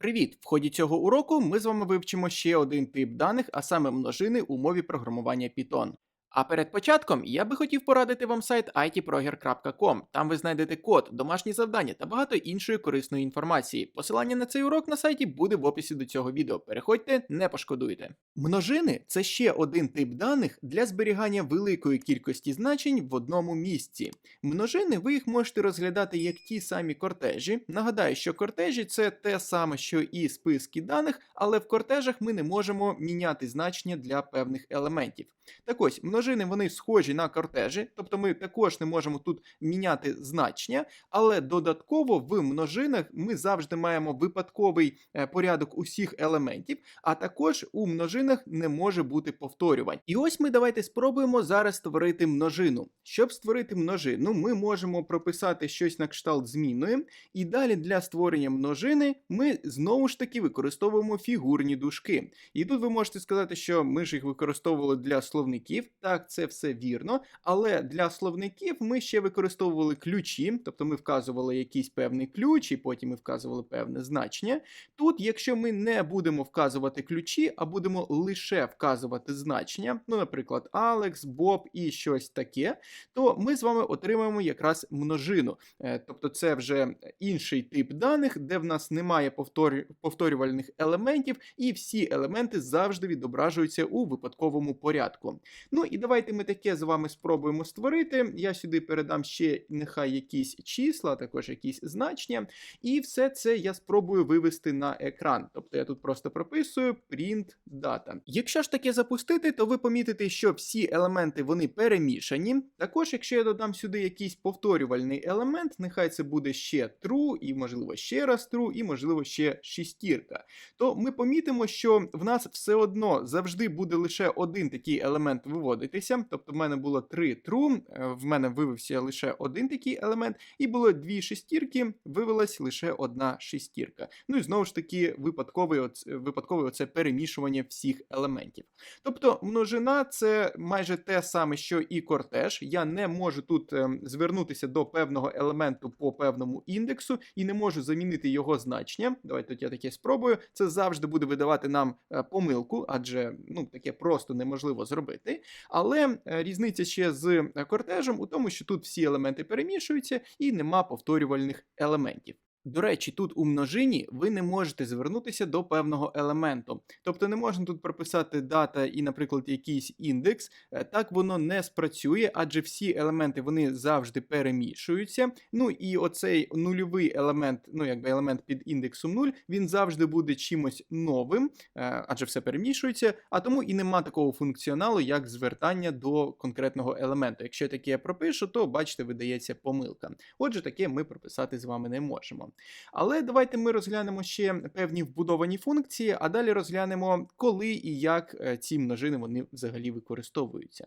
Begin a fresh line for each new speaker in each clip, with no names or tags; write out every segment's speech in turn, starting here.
Привіт! В ході цього уроку ми з вами вивчимо ще один тип даних, а саме множини у мові програмування Python. А перед початком я би хотів порадити вам сайт itproger.com. Там ви знайдете код, домашні завдання та багато іншої корисної інформації. Посилання на цей урок на сайті буде в описі до цього відео. Переходьте, не пошкодуйте. Множини це ще один тип даних для зберігання великої кількості значень в одному місці. Множини ви їх можете розглядати як ті самі кортежі. Нагадаю, що кортежі це те саме, що і списки даних, але в кортежах ми не можемо міняти значення для певних елементів. Так ось, множини вони схожі на кортежі, тобто ми також не можемо тут міняти значення, але додатково в множинах ми завжди маємо випадковий е, порядок усіх елементів, а також у множинах не може бути повторювань. І ось ми давайте спробуємо зараз створити множину. Щоб створити множину, ми можемо прописати щось на кшталт змінної, і далі для створення множини ми знову ж таки використовуємо фігурні дужки. І тут ви можете сказати, що ми ж їх використовували для словників. Так, це все вірно. Але для словників ми ще використовували ключі, тобто ми вказували якийсь певний ключ, і потім ми вказували певне значення. Тут, якщо ми не будемо вказувати ключі, а будемо лише вказувати значення, ну, наприклад, Алекс, Боб і щось таке, то ми з вами отримаємо якраз множину. Е, Тобто це вже інший тип даних, де в нас немає повторю- повторювальних елементів, і всі елементи завжди відображуються у випадковому порядку. Ну і давайте ми таке з вами спробуємо створити. Я сюди передам ще нехай якісь числа, також якісь значення. І все це я спробую вивести на екран. Тобто я тут просто прописую print data. Якщо ж таке запустити, то ви помітите, що всі елементи вони перемішані. Також, якщо я додам сюди якийсь повторювальний елемент, нехай це буде ще true, і можливо ще раз true, і можливо ще шістірка, то ми помітимо, що в нас все одно завжди буде лише один такий елемент виводитися. Тобто в мене було три true, е, в мене вивився лише один такий елемент, і було дві шестірки, вивелась лише одна шестірка. Ну і знову ж таки випадкове, оц- випадкове оце перемішування всіх елементів. Тобто множина це майже те саме, що і кортеж. Я не можу тут ем, звернутися до певного елементу по певному індексу і не можу замінити його значення. Давайте тут я таке спробую. Це завжди буде видавати нам е, помилку, адже ну таке просто неможливо зробити. Але е, різниця ще з е, кортежем у тому, що тут всі елементи перемішуються і нема повторювальних елементів. До речі, тут у множині ви не можете звернутися до певного елементу. Тобто не можна тут прописати дата і, наприклад, якийсь індекс. Е, Так воно не спрацює, адже всі елементи вони завжди перемішуються. Ну і оцей нульовий елемент, ну якби елемент під індексом 0, він завжди буде чимось новим, е, адже все перемішується, а тому і нема такого функціоналу, як звертання до конкретного елементу. Якщо я таке пропишу, то бачите, видається помилка. Отже, таке ми прописати з вами не можемо. Але давайте ми розглянемо ще певні вбудовані функції, а далі розглянемо, коли і як е, ці множини вони взагалі використовуються.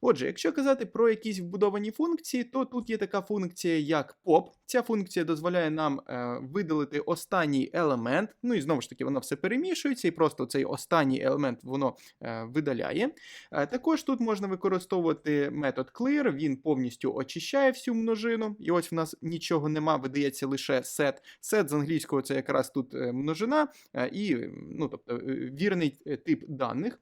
Отже, якщо казати про якісь вбудовані функції, то тут є така функція, як pop. Ця функція дозволяє нам е, видалити останній елемент. Ну і знову ж таки, воно все перемішується, і просто цей останній елемент воно е, видаляє. Також тут можна використовувати метод clear, він повністю очищає всю множину. І ось в нас нічого нема, видається лише set. Set з англійського це якраз тут е, множина е, і ну, тобто, е, вірний тип даних.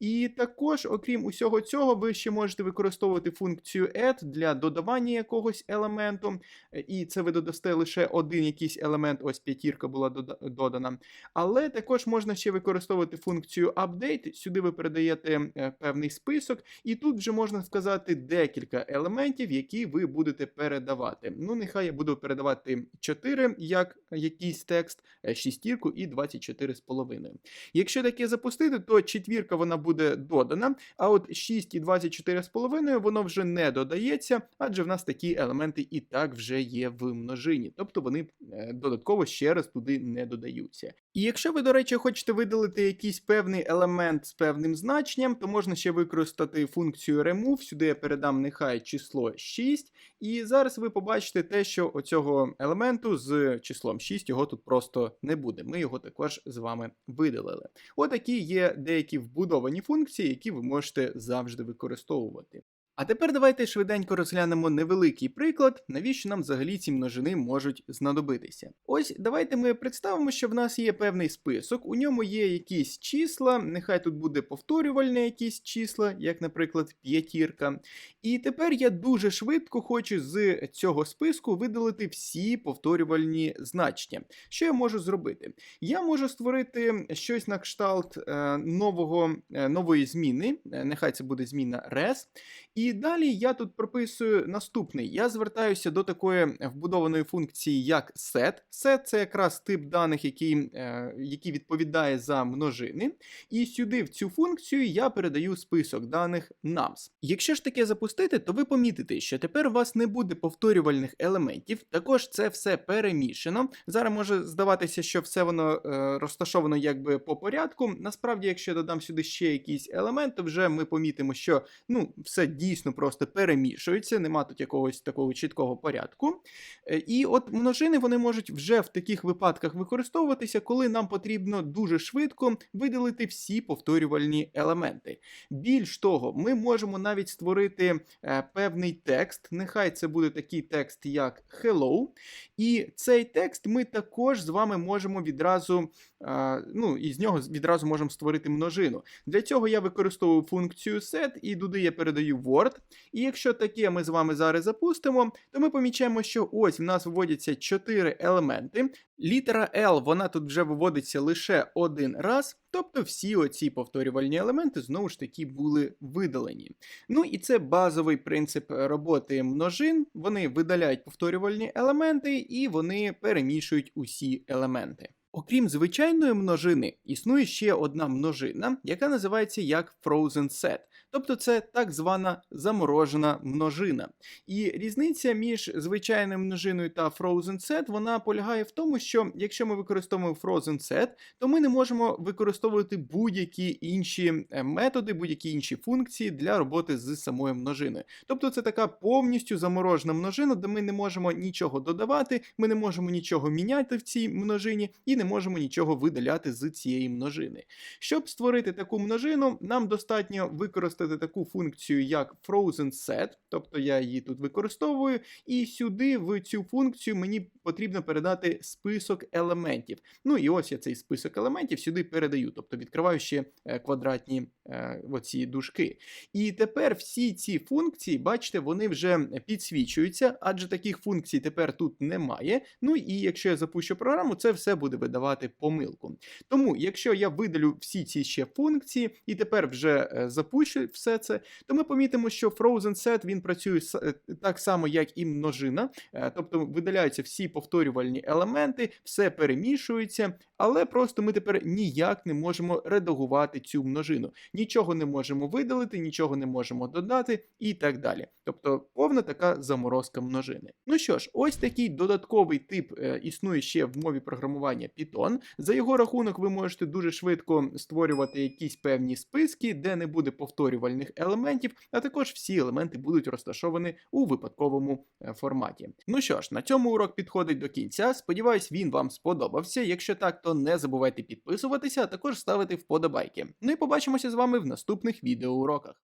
І також, окрім усього цього, ви ще можете використовувати функцію add для додавання якогось елементу. І це ви додасте лише один якийсь елемент, ось п'ятірка була додана. Але також можна ще використовувати функцію update. Сюди ви передаєте певний список, і тут вже можна сказати декілька елементів, які ви будете передавати. Ну, нехай я буду передавати 4 як якийсь текст, е, шістірку і 24 з половиною. Якщо таке запустити, то четвірка вона буде додана, а от 6 і 24 з половиною воно вже не додається, адже в нас такі елементи і так вже є в множині, тобто вони е, додатково ще раз туди не додаються. І якщо ви, до речі, хочете видалити якийсь певний елемент з певним значенням, то можна ще використати функцію remove. Сюди я передам нехай число 6. І зараз ви побачите те, що оцього елементу з числом 6 його тут просто не буде. Ми його також з вами видалили. Отакі є деякі вбудовані функції, які ви можете завжди використовувати. А тепер давайте швиденько розглянемо невеликий приклад, навіщо нам взагалі ці множини можуть знадобитися. Ось давайте ми представимо, що в нас є певний список, у ньому є якісь числа, нехай тут буде повторювальне якісь числа, як, наприклад, п'ятірка. І тепер я дуже швидко хочу з цього списку видалити всі повторювальні значення. Що я можу зробити? Я можу створити щось на кшталт е, нового, е, нової зміни, е, нехай це буде зміна res. І далі я тут прописую наступний. Я звертаюся до такої вбудованої функції, як set. Set – це якраз тип даних, який, е, який відповідає за множини. І сюди в цю функцію я передаю список даних nums. Якщо ж таке запустити, то ви помітите, що тепер у вас не буде повторювальних елементів. Також це все перемішано. Зараз може здаватися, що все воно е, розташовано якби по порядку. Насправді, якщо я додам сюди ще якийсь елемент, то вже ми помітимо, що ну, все дійсно просто перемішується, нема тут якогось такого чіткого порядку. Е, І от множини вони можуть вже в таких випадках використовуватися, коли нам потрібно дуже швидко видалити всі повторювальні елементи. Більш того, ми можемо навіть створити е, певний текст. Нехай це буде такий текст, як hello. І цей текст ми також з вами можемо відразу, е, ну, і з нього відразу можемо створити множину. Для цього я використовую функцію set і туди я передаю Word. І якщо таке ми з вами зараз запустимо, то ми помічаємо, що ось в нас виводяться 4 елементи. Літера L, вона тут вже виводиться лише один раз, тобто всі оці повторювальні елементи знову ж таки були видалені. Ну і це базовий принцип роботи множин. Вони видаляють повторювальні елементи і вони перемішують усі елементи. Окрім звичайної множини, існує ще одна множина, яка називається як Frozen Set. Тобто це так звана заморожена множина. І різниця між звичайною множиною та Frozen Set вона полягає в тому, що якщо ми використовуємо Frozen Set, то ми не можемо використовувати будь-які інші е, методи, будь-які інші функції для роботи з самою множиною. Тобто це така повністю заморожена множина, де ми не можемо нічого додавати, ми не можемо нічого міняти в цій множині і не можемо нічого видаляти з цієї множини. Щоб створити таку множину, нам достатньо використати таку функцію, як Frozen Set, тобто я її тут використовую, і сюди в цю функцію мені потрібно передати список елементів. Ну і ось я цей список елементів сюди передаю, тобто відкриваю ще е, квадратні оці дужки. І тепер всі ці функції, бачите, вони вже підсвічуються, адже таких функцій тепер тут немає. Ну і якщо я запущу програму, це все буде видавати помилку. Тому, якщо я видалю всі ці ще функції і тепер вже е, запущу все це, то ми помітимо, що Frozen Set він працює е, так само, як і множина, Е, тобто видаляються всі повторювальні елементи, все перемішується, але просто ми тепер ніяк не можемо редагувати цю множину. Нічого не можемо видалити, нічого не можемо додати і так далі. Тобто повна така заморозка множини. Ну що ж, ось такий додатковий тип е, існує ще в мові програмування Python. За його рахунок ви можете дуже швидко створювати якісь певні списки, де не буде повторювальних елементів, а також всі елементи будуть розташовані у випадковому е, форматі. Ну що ж, на цьому урок підходить до кінця. Сподіваюсь, він вам сподобався. Якщо так, то не забувайте підписуватися, а також ставити вподобайки. Ну і побачимося з вами в наступних відеоуроках.